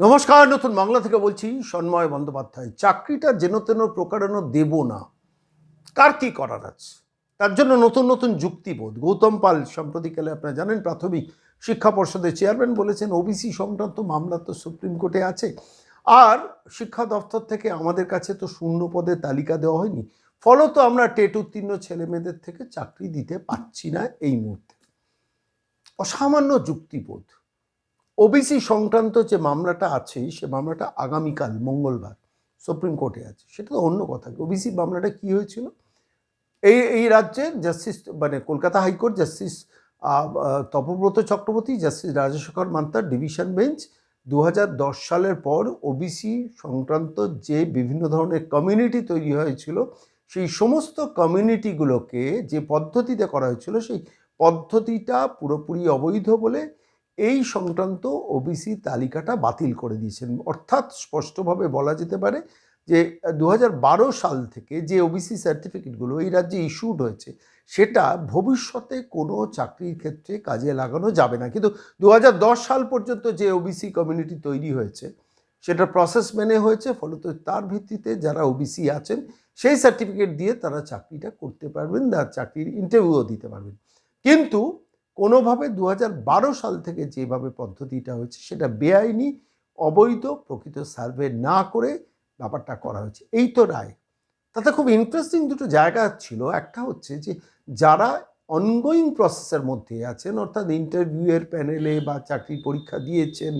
নমস্কার, নতুন বাংলা থেকে বলছি সন্ময় বন্দ্যোপাধ্যায়। চাকরিটা যেন তেন প্রকারানো দেব না কার কি করার আছে? তার জন্য নতুন নতুন যুক্তিবোধ। গৌতম পাল সম্প্রতিকালে আপনারা জানেন, প্রাথমিক শিক্ষা পর্ষদের চেয়ারম্যান বলেছেন ওবিসি সংক্রান্ত মামলা তো সুপ্রিম কোর্টে আছে। আর শিক্ষা দপ্তর থেকে আমাদের কাছে তো শূন্য পদের তালিকা দেওয়া হয়নি। ফলত আমরা টেট উত্তীর্ণ ছেলে মেয়েদের থেকে চাকরি দিতে পারছি না এই মুহূর্তে। অসামান্য যুক্তিবোধ। ওবিসি সংক্রান্ত যে মামলাটা আছে, সে মামলাটা আগামীকাল, মঙ্গলবার সুপ্রিম কোর্টে আছে। সেটা তো অন্য কথা। ওবিসি মামলাটা কি হয়েছিল? এই এই রাজ্যের জাস্টিস মানে Kolkata high court justice Tapabrata Chakraborty, justice Rajasekhar মান্তার division bench দু হাজার দশ সালের পর ওবিসি সংক্রান্ত যে বিভিন্ন ধরনের কমিউনিটি তৈরি হয়েছিল, সেই সমস্ত কমিউনিটিগুলোকে যে পদ্ধতিতে করা হয়েছিল, সেই পদ্ধতিটা পুরোপুরি অবৈধ বলে এই সংক্রান্ত ওবিসি তালিকাটা বাতিল করে দিয়েছেন। অর্থাৎ স্পষ্টভাবে বলা যেতে পারে যে দু হাজার বারো সাল থেকে যে ওবিসি সার্টিফিকেটগুলো এই রাজ্যে ইস্যুড হয়েছে, সেটা ভবিষ্যতে কোনো চাকরির ক্ষেত্রে কাজে লাগানো যাবে না। কিন্তু দু হাজার দশ সাল পর্যন্ত যে ওবিসি কমিউনিটি তৈরি হয়েছে, সেটা প্রসেস মেনে হয়েছে, ফলত তার ভিত্তিতে যারা ওবিসি আছেন, সেই সার্টিফিকেট দিয়ে তারা চাকরিটা করতে পারবেন বা চাকরির ইন্টারভিউও দিতে পারবেন। কিন্তু কোনোভাবে দু বারো সাল থেকে যেভাবে পদ্ধতিটা হয়েছে, সেটা বেআইনি, অবৈধ, প্রকৃত সার্ভে না করে ব্যাপারটা করা হয়েছে। এই তো রায়। তাতে খুব ইন্টারেস্টিং দুটো জায়গা ছিল। একটা হচ্ছে যে, যারা অনগোয়িং প্রসেসের মধ্যে আছেন, অর্থাৎ ইন্টারভিউয়ের প্যানেলে বা চাকরির পরীক্ষা দিয়েছেন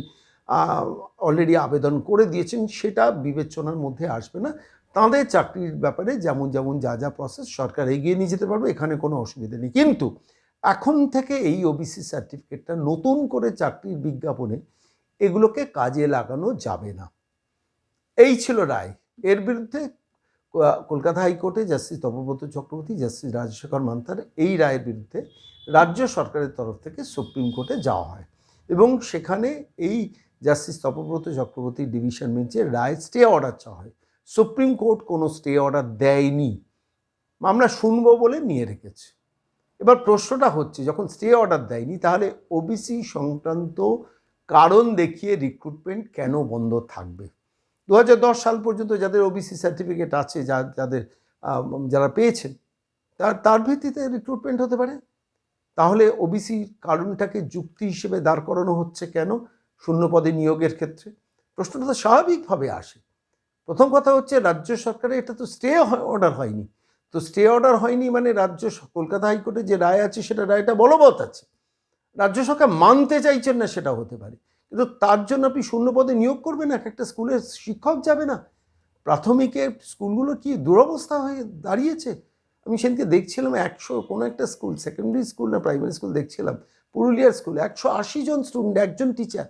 অলরেডি আবেদন করে দিয়েছেন, সেটা বিবেচনার মধ্যে আসবে না। তাদের চাকরির ব্যাপারে যেমন যেমন যা যা প্রসেস সরকার এগিয়ে নিয়ে যেতে পারবে, এখানে কোনো অসুবিধা নেই। কিন্তু এখন থেকে এই ওবিসি সার্টিফিকেটটা নতুন করে চাকরির বিজ্ঞাপনে এগুলোকে কাজে লাগানো যাবে না। এই ছিল রায়। এর বিরুদ্ধে কলকাতা হাইকোর্টে জাস্টিস তপব্রত চক্রবর্তী, জাস্টিস রাজশেখর মান্তার এই রায়ের বিরুদ্ধে রাজ্য সরকারের তরফ থেকে সুপ্রিম কোর্টে যাওয়া হয়। এবং সেখানে এই জাস্টিস তপব্রত চক্রবর্তী ডিভিশন বেঞ্চে রায় স্টে অর্ডার চাওয়া হয়। সুপ্রিম কোর্ট কোনো স্টে অর্ডার দেয়নি। আমরা শুনব বলে নিয়ে রেখেছে। এবার প্রশ্নটা হচ্ছে, যখন স্টে অর্ডার দেয়নি, তাহলে ওবিসি সংক্রান্ত কারণ দেখিয়ে রিক্রুটমেন্ট কেন বন্ধ থাকবে? দু হাজার দশ সাল পর্যন্ত যাদের ওবিসি সার্টিফিকেট আছে, যা, যাদের যারা পেয়েছেন, তার তার ভিত্তিতে রিক্রুটমেন্ট হতে পারে। তাহলে ওবিসি কারণটাকে যুক্তি হিসেবে দাঁড় করানো হচ্ছে কেন শূন্য পদে নিয়োগের ক্ষেত্রে? প্রশ্নটা তো স্বাভাবিকভাবে আসে। প্রথম কথা হচ্ছে, রাজ্য সরকারের এটা তো স্টে অর্ডার হয়নি। তো স্টে অর্ডার হয়নি মানে রাজ্য কলকাতা হাইকোর্টে যে রায় আছে, সেটা রায়টা বলবৎ আছে। রাজ্য সরকার মানতে চাইছেন না সেটা হতে পারে। কিন্তু তার জন্য আপনি শূন্য পদে নিয়োগ করবেন এক একটা স্কুলের শিক্ষক যাবে না। প্রাথমিকে স্কুলগুলো কি দুরবস্থা হয়ে দাঁড়িয়েছে? আমি সেদিনকে দেখছিলাম একশো, কোনো একটা স্কুল সেকেন্ডারি স্কুল না প্রাইমারি স্কুল দেখছিলাম। পুরুলিয়ার স্কুল, একশো আশি জন স্টুডেন্ট একজন টিচার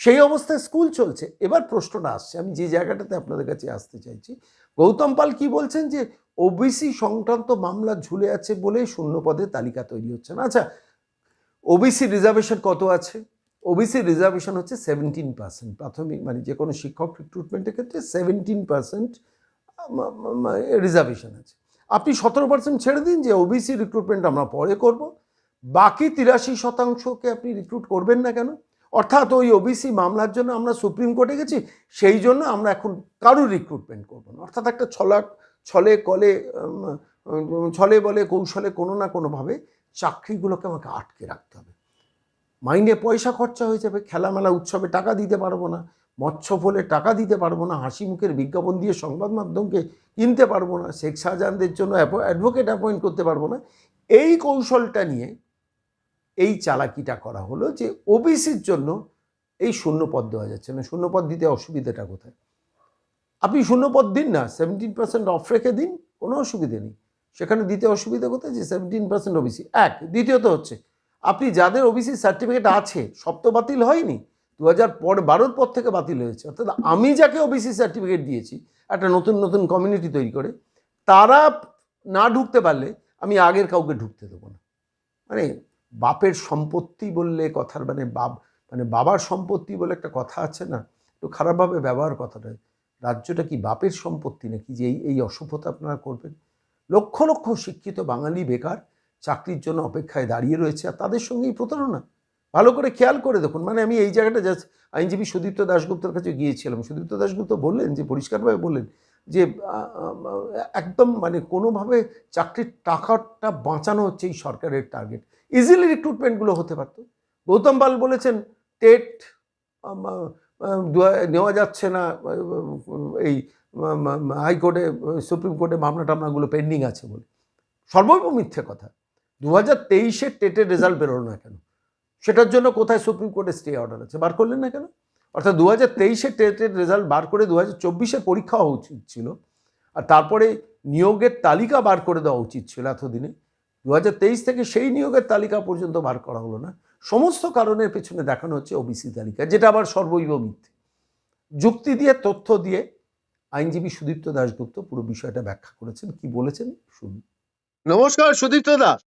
সেই অবস্থায় স্কুল চলছে। এবার প্রশ্নটা আসছে, আমি যে জায়গাটাতে আপনাদের কাছে আসতে চাইছি। গৌতম পাল কি বলছেন যে, ওবিসি সংক্রান্ত মামলা ঝুলে আছে বলে শূন্য পদের তালিকা তৈরি হচ্ছে না? আচ্ছা ওবিসি রিজার্ভেশন কত আছে? ওবিসি রিজার্ভেশন হচ্ছে সেভেন্টিন পার্সেন্ট। প্রাথমিক মানে যে কোনো শিক্ষক রিক্রুটমেন্টের ক্ষেত্রে সেভেন্টিন পার্সেন্ট রিজার্ভেশন আছে। আপনি সতেরো পার্সেন্ট ছেড়ে দিন যে ওবিসি রিক্রুটমেন্ট আমরা পরে করব। বাকি তিরাশি শতাংশকে আপনি রিক্রুট করবেন না কেন? অর্থাৎ ওই ওবিসি মামলার জন্য আমরা সুপ্রিম কোর্টে গেছি, সেই জন্য আমরা এখন কারোর রিক্রুটমেন্ট করব না। অর্থাৎ একটা ছলাক, ছলে কলে ছলে বলে, কৌশলে কোনো না কোনোভাবে চাকরিগুলোকে আমাকে আটকে রাখতে হবে। মাইনে পয়সা খরচা হয়ে যাবে, খেলামেলা উৎসবে টাকা দিতে পারব না মৎস্য ফলে টাকা দিতে পারব না, হাসি মুখের বিজ্ঞাপন দিয়ে সংবাদ মাধ্যমকে কিনতে পারব না, শেখ শাহজাহানদের জন্য অ্যাডভোকেট অ্যাপয়েন্ট করতে পারব না। এই কৌশলটা নিয়ে এই চালাকিটা করা হলো যে ওবিসির জন্য এই শূন্য পদ দেওয়া যাচ্ছে না। শূন্য পদ দিতে অসুবিধাটা কোথায়? আপনি শূন্য পদ দিন না সেভেন্টিন পার্সেন্ট অফ রেখে দিন, কোনো অসুবিধে নেই। সেখানে দিতে অসুবিধা কোথায় যে সেভেন্টিন পার্সেন্ট ওবিসি? এক, দ্বিতীয়ত হচ্ছে, আপনি যাদের ওবিসি সার্টিফিকেট আছে, সব তো বাতিল হয়নি দু হাজার পর বারোর পর থেকে বাতিল হয়েছে। অর্থাৎ আমি যাকে ওবিসি সার্টিফিকেট দিয়েছি, একটা নতুন নতুন কমিউনিটি তৈরি করে, তারা না ঢুকতে পারলে আমি আগের কাউকে ঢুকতে দেবো না। মানে বাপের সম্পত্তি বললে কথার মানে বাপ মানে বাবার সম্পত্তি বলে একটা কথা আছে না? একটু খারাপভাবে ব্যবহার কথাটা। রাজ্যটা কি বাপের সম্পত্তি নাকি যে এই অসভ্যতা আপনারা করবেন? লক্ষ লক্ষ শিক্ষিত বাঙালি বেকার চাকরির জন্য অপেক্ষায় দাঁড়িয়ে রয়েছে আর তাদের সঙ্গেই প্রতারণা। ভালো করে খেয়াল করে দেখুন। মানে আমি এই জায়গাটা জাস্ট আইনজীবী সুদীপ্ত দাশগুপ্তর কাছে গিয়েছিলাম। সুদীপ্ত দাশগুপ্ত বললেন যে, পরিষ্কারভাবে বললেন যে একদম মানে কোনোভাবে চাকরির টাকাটা বাঁচানো হচ্ছে এই সরকারের টার্গেট ইজিলি রিক্রুটমেন্টগুলো হতে পারত। গৌতম পাল বলেছেন, টেট নেওয়া যাচ্ছে না এই হাইকোর্টে, সুপ্রিম কোর্টে মামলা টামলাগুলো পেন্ডিং আছে বলে। সর্বৈব মিথ্যে কথা। দু হাজার তেইশের টেটের রেজাল্ট বেরোলো না কেন? সেটার জন্য কোথায় সুপ্রিম কোর্টে স্টে অর্ডার আছে? বার করলেন না কেন? অর্থাৎ দু হাজার তেইশের টেটের রেজাল্ট বার করে দু হাজার চব্বিশের পরীক্ষা হওয়া উচিত ছিল। আর তারপরে নিয়োগের তালিকা বার করে দেওয়া উচিত ছিল এতদিনে। দু তেইশ থেকে সেই নিয়োগের তালিকা পর্যন্ত বার করা হলো না। সমস্ত কারণের পেছনে দেখানো হচ্ছে ওবিসি তালিকা যেটা আবার সর্বৈব মিথ্যে। যুক্তি দিয়ে তথ্য দিয়ে আইনজীবী সুদীপ্ত দাশগুপ্ত পুরো বিষয়টা ব্যাখ্যা করেছেন। কি বলেছেন? শুনুন। নমস্কার সুদীপ্ত দা।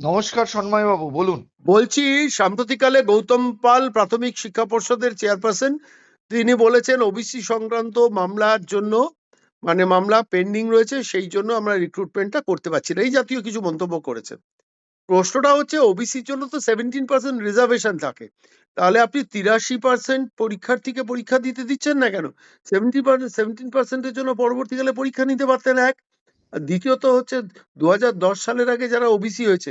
নমস্কার সন্ময় বাবু বলুন। বলছি সাম্প্রতিককালে গৌতম পাল প্রাথমিক শিক্ষা পর্ষদের চেয়ারপারসন তিনি বলেছেন ওবিসি সংক্রান্ত মামলার জন্য মানে মামলা পেন্ডিং রয়েছে, সেই জন্য আমরা রিক্রুটমেন্টটা করতে পারছি না। এই জাতীয় কিছু মন্তব্য করেছেন। প্রশ্নটা হচ্ছে ওবিসির জন্য তো সেভেন্টিন পার্সেন্ট রিজার্ভেশন থাকে। তাহলে আপনি তিরাশি পার্সেন্ট পরীক্ষার্থীকে পরীক্ষা দিতে দিচ্ছেন না কেন? সেভেন্টি পার্সেন্ট সেভেন্টিন পার্সেন্টের জন্য পরবর্তীকালে পরীক্ষা নিতে পারতেন এক। আর দ্বিতীয়ত হচ্ছে দু হাজার দশ সালের আগে যারা ওবিসি হয়েছে,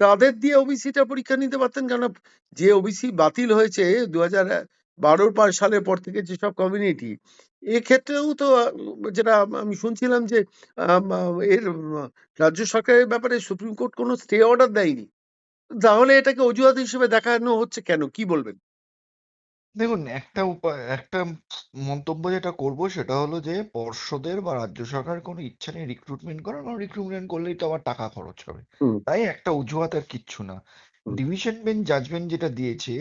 তাদের দিয়ে ওবিসিটা পরীক্ষা নিতে পারতেন কেন? যে ওবিসি বাতিল হয়েছে দু হাজার বারোর সালের পর থেকে যেসব কমিউনিটি এক্ষেত্রেও তো যেটা আমি শুনছিলাম যে আম, এর রাজ্য সরকারের ব্যাপারে সুপ্রিম কোর্ট কোনো স্টে অর্ডার দেয়নি। তাহলে এটাকে অজুহাত হিসেবে দেখানো হচ্ছে কেন? কি বলবেন? দেখুন একটা উপায় একটা মন্তব্য যেটা করব সেটা হলো যে পর্ষদের বা রাজ্য সরকার কোনো ইচ্ছা নেই রিক্রুটমেন্ট করার কারণ রিক্রুটমেন্ট করলেই তো আবার টাকা খরচ হবে। হুম। তাই একটা অজুহাত আর কিচ্ছু না। হুম। ডিভিশন বেঞ্চ জাজমেন্ট যেটা দিয়েছে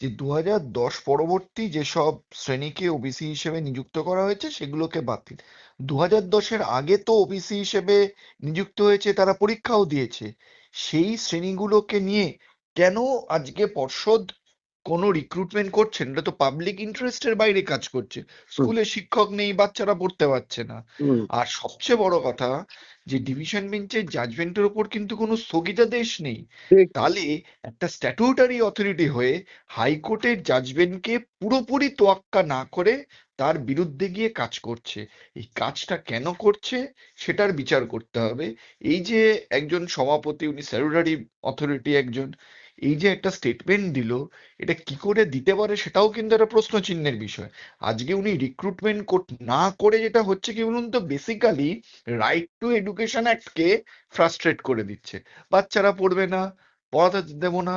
যে দু দশ পরবর্তী যেসব শ্রেণীকে ওবিসি হিসেবে নিযুক্ত করা হয়েছে, সেগুলোকে বাতিল দু হাজার দশের আগে তো ওবিসি হিসেবে নিযুক্ত হয়েছে, তারা পরীক্ষাও দিয়েছে। সেই শ্রেণীগুলোকে নিয়ে কেন আজকে পর্ষদ কোনো রিক্রুটমেন্ট করছেন এটা তো পাবলিক ইন্টারেস্টের বাইরে কাজ করছে। স্কুলে শিক্ষক নেই বাচ্চারা পড়তে পারছে না। আর সবচেয়ে বড় কথা যে ডিভিশন বেঞ্চের জাজমেন্টের উপর কিন্তু কোনো স্থগিতাদেশ নেই। তাহলে একটা স্ট্যাটুটারি অথরিটি হয়ে হাইকোর্টের জাজমেন্টকে পুরোপুরি তোয়াক্কা না করে তার বিরুদ্ধে গিয়ে কাজ করছে। এই কাজটা কেন করছে সেটার বিচার করতে হবে। এই যে একজন সভাপতি উনি স্ট্যাটুটারি অথরিটি একজন এই যে একটা স্টেটমেন্ট দিল, এটা কি করে দিতে পারে সেটাও কিন্তু একটা প্রশ্ন চিহ্নের বিষয়। আজকে উনি রিক্রুটমেন্ট না করে যেটা হচ্ছে কি বলুন তো বেসিক্যালি রাইট টু এডুকেশন অ্যাক্টকে ফ্রাস্ট্রেট করে দিচ্ছে। বাচ্চারা পড়বে না, পড়াতে দেবো না,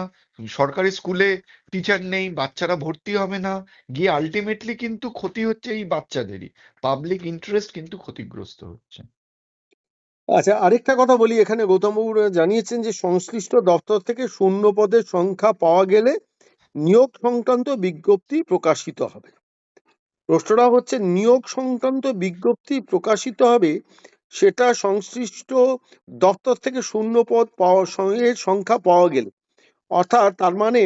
সরকারি স্কুলে টিচার নেই, বাচ্চারা ভর্তি হবে না, গিয়ে আলটিমেটলি কিন্তু ক্ষতি হচ্ছে এই বাচ্চাদেরই। পাবলিক ইন্টারেস্ট কিন্তু ক্ষতিগ্রস্ত হচ্ছে। আচ্ছা আরেকটা কথা বলি। এখানে গৌতম বাবু জানিয়েছেন যে, সংশ্লিষ্ট দপ্তর থেকে শূন্য পদের সংখ্যা পাওয়া গেলে নিয়োগ সংক্রান্ত বিজ্ঞপ্তি প্রকাশিত হবে। প্রশ্নটা হচ্ছে, নিয়োগ সংক্রান্ত বিজ্ঞপ্তি প্রকাশিত হবে, সেটা সংশ্লিষ্ট দপ্তর থেকে শূন্য পদ পাওয়া সংখ্যা পাওয়া গেলে। অর্থাৎ তার মানে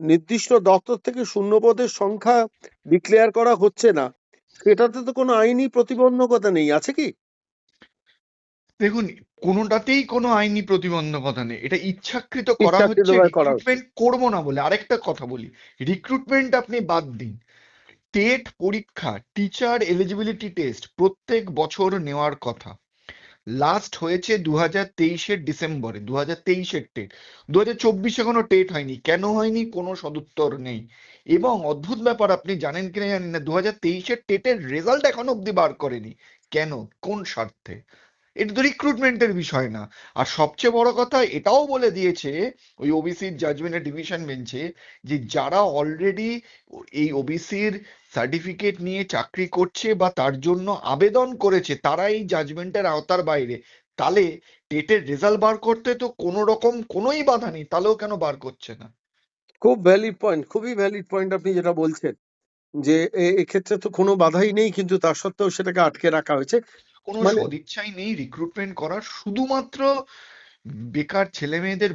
নির্দিষ্ট দপ্তর থেকে শূন্য পদের সংখ্যা ডিক্লেয়ার করা হচ্ছে না। সেটাতে তো কোনো আইনি প্রতিবন্ধকতা নেই। আছে কি? দেখুন কোনোটাতেই কোনো আইনি প্রতিবন্ধকতা নেই। এটা ইচ্ছাকৃত করা হচ্ছে রিক্রুটমেন্ট করব না বলে। আরেকটা কথা বলি রিক্রুটমেন্ট আপনি বাদ দিন। টেট পরীক্ষা টিচার এলিজিবিলিটি টেস্ট প্রত্যেক বছর নেওয়ার কথা। লাস্ট হয়েছে দু হাজার তেইশের ডিসেম্বরে দু হাজার তেইশের টেট দু হাজার চব্বিশে কোনো টেট হয়নি। কেন হয়নি? কোনো সদুত্তর নেই। এবং অদ্ভুত ব্যাপার আপনি জানেন কিনা জানেন না দু হাজার তেইশের টেটের রেজাল্ট এখনও অব্দি বার করেনি। কেন? কোন স্বার্থে? এটা তো রিক্রুটমেন্টের বিষয় না। আর সবচেয়ে বড় কথা, এটাও বলে দিয়েছে, ওই ওবিসির জাজমেন্টের ডিভিশন বেঞ্চে যে যারা অলরেডি এই ওবিসির সার্টিফিকেট নিয়ে চাকরি করছে বা তার জন্য আবেদন করেছে, তারা এই জাজমেন্টের আওতার বাইরে, তাহলে টেটের রেজাল্ট বার করতে তো কোনো রকম কোনোই বাধা নেই, তাহলেও কেন বার করছে না? খুব ভ্যালিড পয়েন্ট খুবই ভ্যালিড পয়েন্ট আপনি যেটা বলছেন, যে এক্ষেত্রে তো কোনো বাধাই নেই, কিন্তু তার সত্ত্বেও সেটাকে আটকে রাখা হয়েছে। কোনো মানে সদিচ্ছাই নেই রিক্রুটমেন্ট করার শুধুমাত্র বেকার ছেলে মেয়েদের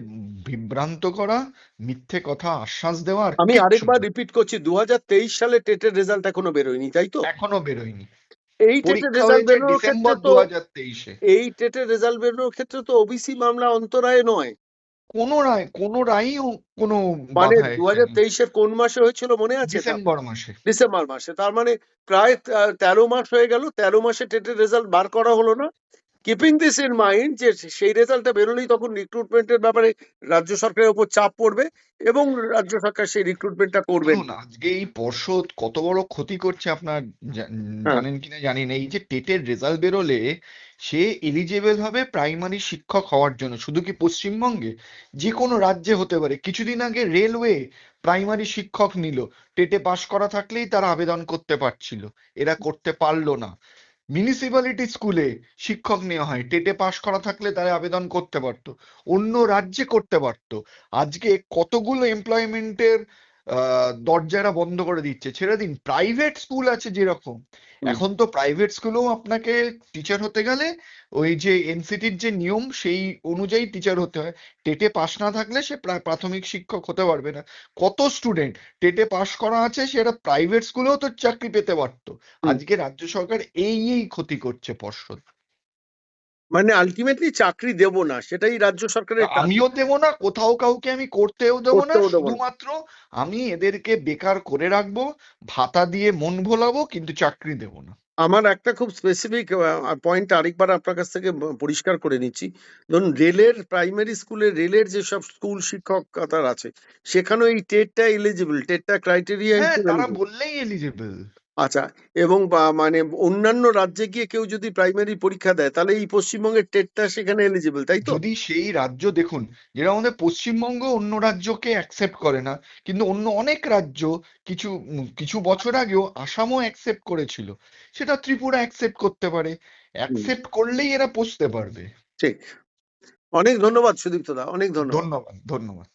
বিভ্রান্ত করা মিথ্যে কথা আশ্বাস দেওয়া আমি আরেকবার রিপিট করছি দু হাজার তেইশ সালে টেটের রেজাল্ট এখনও বেরোয়নি তাই তো? এখনও বেরোয়নি। এই টেটের রেজাল্ট বেরোনোর ক্ষেত্রে তো এই টেটের রেজাল্ট বেরোনোর ক্ষেত্রে তো ওবিসি মামলা অন্তরায় নয়। কোনো রায় কোনো রায়ই কোনো মানে দু হাজার তেইশের কোন মাসে হয়েছিল মনে আছে? ডিসেম্বর মাসে। ডিসেম্বর মাসে তার মানে প্রায় তেরো মাস হয়ে গেল তেরো মাসে টেটের রেজাল্ট বার করা হলো না। কিপিং দিস ইন মাইন্ড যে সেই রেজাল্টটা বেরোলেই তখন রিক্রুটমেন্টের ব্যাপারে রাজ্য সরকারের উপর চাপ পড়বে এবং রাজ্য সরকার সেই রিক্রুটমেন্টটা দেখুন আজকে এই পর্ষদ কত বড় ক্ষতি করছে আপনার হ্যাঁ। জানেন কিনা জানি না। এই যে টেটের রেজাল্ট বেরোলে সে এলিজেবল হবে প্রাইমারি শিক্ষক হওয়ার জন্য। শুধু কি পশ্চিমবঙ্গে? যে কোনো রাজ্যে হতে পারে। কিছুদিন আগে রেলওয়ে প্রাইমারি শিক্ষক নিল। টেটে পাশ করা থাকলেই তারা আবেদন করতে পারছিল। এরা করতে পারল না। মিউনিসিপ্যালিটি স্কুলে শিক্ষক নেওয়া হয়। টেটে পাশ করা থাকলে তারা আবেদন করতে পারতো। অন্য রাজ্যে করতে পারতো। আজকে কতগুলো এমপ্লয়মেন্টের আহ দরজারা বন্ধ করে দিচ্ছে। ছেড়ে দিন প্রাইভেট স্কুল আছে যেরকম। এখন তো প্রাইভেট স্কুলেও আপনাকে টিচার হতে গেলে ওই যে এনসিটির যে নিয়ম সেই অনুযায়ী টিচার হতে হয়। টেটে পাশ না থাকলে সে প্রা- প্রাথমিক শিক্ষক হতে পারবে না। কত স্টুডেন্ট টেটে পাশ করা আছে সেটা প্রাইভেট স্কুলেও তো চাকরি পেতে পারতো। আজকে রাজ্য সরকার এই এই ক্ষতি করছে পর্ষদ। মানে আলটিমেটলি চাকরি দেব না সেটাই রাজ্য সরকারের আমিও দেবো না কোথাও কাউকে আমি করতেও দেবো না। শুধুমাত্র আমি এদেরকে বেকার করে রাখব ভাতা দিয়ে মন ভোলাবো কিন্তু চাকরি দেবো না। আমার একটা খুব স্পেসিফিক পয়েন্ট আরেকবার আপনার কাছ থেকে পরিষ্কার করে নিচ্ছি। ধরুন রেলের প্রাইমারি স্কুলের রেলের যেসব স্কুল শিক্ষক শিক্ষকতার আছে সেখানেও এই টেটটা এলিজিবল টেটটা ক্রাইটেরিয়া হ্যাঁ তারা বললেই এলিজিবল আচ্ছা এবং বা- মানে অন্যান্য রাজ্যে গিয়ে কেউ যদি প্রাইমারি পরীক্ষা দেয় তাহলে এই পশ্চিমবঙ্গের টেটটা সেখানে এলিজিবল তাই তো? যদি সেই রাজ্য দেখুন যেটা আমাদের পশ্চিমবঙ্গ অন্য রাজ্যকে অ্যাকসেপ্ট করে না কিন্তু অন্য অনেক রাজ্য কিছু কিছু বছর আগেও আসামও অ্যাকসেপ্ট করেছিল সেটা ত্রিপুরা অ্যাকসেপ্ট করতে পারে। অ্যাকসেপ্ট করলেই এরা পৌঁছতে পারবে। ঠিক। অনেক ধন্যবাদ সুদীপ্ত দা অনেক ধন্যবাদ। ধন্যবাদ ধন্যবাদ।